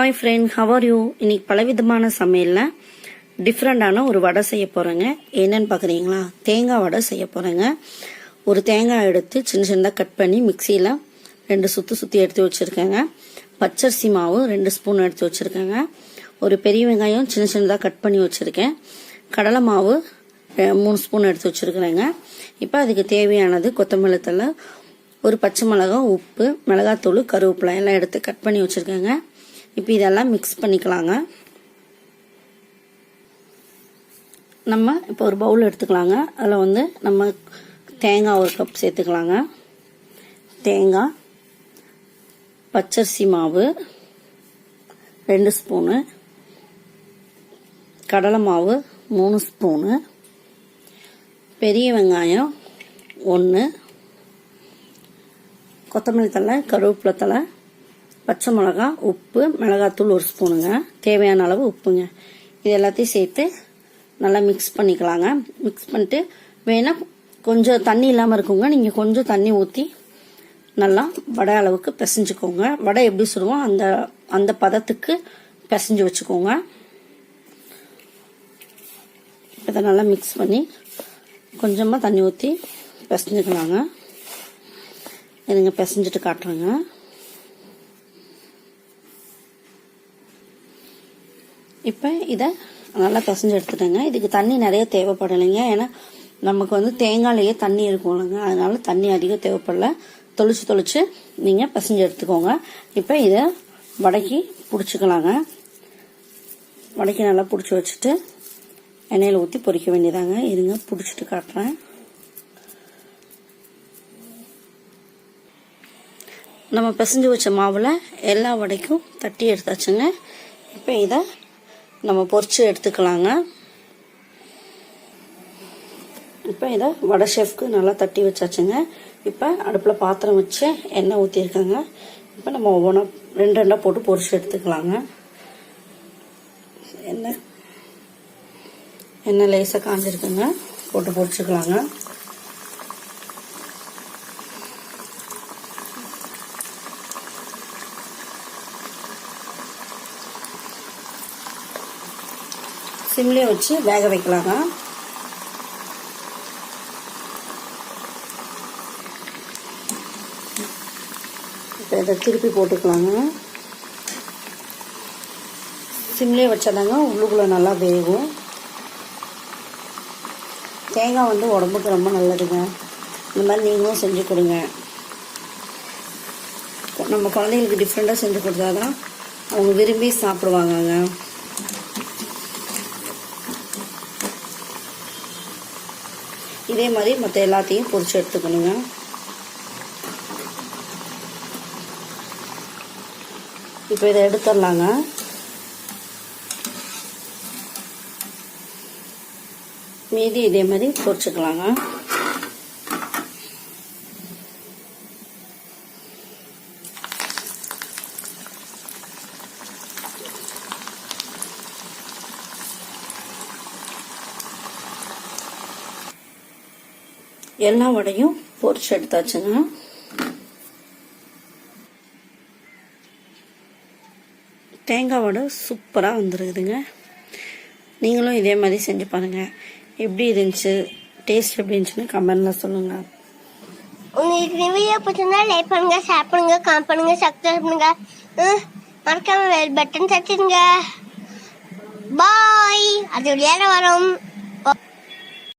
Hi friend how are you இன்னைக்கு பலவிதமான சமையலில் டிஃப்ரெண்டான ஒரு வடை செய்ய போகிறேங்க என்னன்னு பார்க்குறீங்களா தேங்காய் வடை செய்ய போகிறேங்க ஒரு தேங்காய் எடுத்து சின்ன சின்னதாக கட் பண்ணி மிக்சியில் ரெண்டு சுற்றி சுற்றி எடுத்து வச்சுருக்கேங்க. பச்சரிசி மாவு ரெண்டு ஸ்பூன் எடுத்து வச்சுருக்கேங்க. ஒரு பெரிய வெங்காயம் சின்ன சின்னதாக கட் பண்ணி வச்சுருக்கேன். கடலை மாவு மூணு ஸ்பூன் எடுத்து வச்சுருக்குறேங்க. இப்போ அதுக்கு தேவையானது கொத்தமல்லி தழை ஒரு பச்சை மிளகாய் உப்பு மிளகாத்தூள் கருவேப்பிலை எல்லாம் எடுத்து கட் பண்ணி வச்சுருக்கேங்க. இப்போ இதெல்லாம் மிக்ஸ் பண்ணிக்கலாங்க. நம்ம இப்போ ஒரு பவுல் எடுத்துக்கலாங்க. அதில் வந்து நம்ம தேங்காய் ஒரு கப் சேர்த்துக்கலாங்க. தேங்காய் பச்சரிசி மாவு ரெண்டு ஸ்பூனு கடலை மாவு மூணு ஸ்பூனு பெரிய வெங்காயம் ஒன்று கொத்தமல்லி தழை கருவேப்பிலை தழை பச்சை மிளகா உப்பு மிளகாத்தூள் ஒரு ஸ்பூனுங்க. தேவையான அளவு உப்புங்க. இது எல்லாத்தையும் சேர்த்து நல்லா மிக்ஸ் பண்ணிக்கலாங்க. மிக்ஸ் பண்ணிட்டு வேணால் கொஞ்சம் தண்ணி இல்லாமல் இருக்குங்க. நீங்கள் கொஞ்சம் தண்ணி ஊற்றி நல்லா வடை அளவுக்கு பிசைஞ்சுக்கோங்க. வடை எப்படி சொல்லுவோம் அந்த அந்த பதத்துக்கு பிசைஞ்சு வச்சுக்கோங்க. இதை நல்லா மிக்ஸ் பண்ணி கொஞ்சமாக தண்ணி ஊற்றி பிசைஞ்சுக்கலாங்க. இதுங்க பிசைஞ்சிட்டு காட்டுறேங்க. இப்போ இதை நல்லா பிசைஞ்சு எடுத்துட்டேங்க. இதுக்கு தண்ணி நிறைய தேவைப்படலைங்க. ஏன்னா நமக்கு வந்து தேங்காயிலேயே தண்ணி இருக்கும்லங்க அதனால தண்ணி அதிகம் தேவைப்படல. தொளிச்சு தொளிச்சு நீங்கள் பிசைஞ்சு எடுத்துக்கோங்க. இப்போ இதை வடக்கி பிடிச்சிக்கலாங்க. வடக்கி நல்லா பிடிச்சி வச்சுட்டு எண்ணெயில் ஊற்றி பொறிக்க வேண்டியதாங்க. இருங்க பிடிச்சிட்டு காட்டுறேன். நம்ம பிசைஞ்சு வச்ச மாவில் எல்லா வடைக்கும் தட்டி எடுத்தாச்சுங்க. இப்போ இதை நம்ம பொரிச்சு எடுத்துக்கலாங்க. இப்போ இதை வடை ஷெஃப்க்கு நல்லா தட்டி வச்சாச்சுங்க. இப்போ அடுப்பில் பாத்திரம் வச்சு எண்ணெய் ஊற்றிருக்கேங்க இப்போ நம்ம ஒவ்வொன்றா ரெண்டு ரெண்டாக போட்டு பொரிச்சு எடுத்துக்கலாங்க. எண்ணெய் எண்ணெய் லேசாக காஞ்சிருக்குங்க. போட்டு பொறிச்சுக்கலாங்க சிம்லேயே வச்சு வேக வைக்கலாங்க. இப்போ இதை திருப்பி போட்டுக்கலாங்க. சிம்லேயே வச்சாதாங்க உள்ளுக்குள்ளே நல்லா வேகும். தேங்காய் வந்து உடம்புக்கு ரொம்ப நல்லதுங்க. இந்த மாதிரி நீங்களும் செஞ்சு கொடுங்க. நம்ம குழந்தைங்களுக்கு டிஃப்ரெண்ட்டாக செஞ்சு கொடுத்தாதான் அவங்க விரும்பி சாப்பிடுவாங்கங்க. இதே மாதிரி மற்ற எல்லாத்தையும் பொறிச்சு எடுத்துக்கணுங்க. இப்போ இதை எடுத்துடலாங்க. மீதி இதே மாதிரி பொறிச்சுக்கலாங்க. எல்லா வடையும் பொரிச்சு எடுத்தாச்சுங்க. தேங்காய் வடை சூப்பராக வந்துருக்குதுங்க. நீங்களும் இதே மாதிரி செஞ்சு பாருங்கள் எப்படி இருந்துச்சு? டேஸ்ட் எப்படி இருந்துச்சுன்னு கமெண்டில் சொல்லுங்கள் உங்களுக்கு இந்த வீடியோ பிடிச்சிருந்தா லைக் பண்ணுங்க ஷேர் பண்ணுங்க கமெண்ட் பண்ணுங்க சப்ஸ்கிரைப் பண்ணுங்க. மறக்காம பெல் பட்டன் தட்டிடுங்க. பாய் அது விளையாட வரோம்.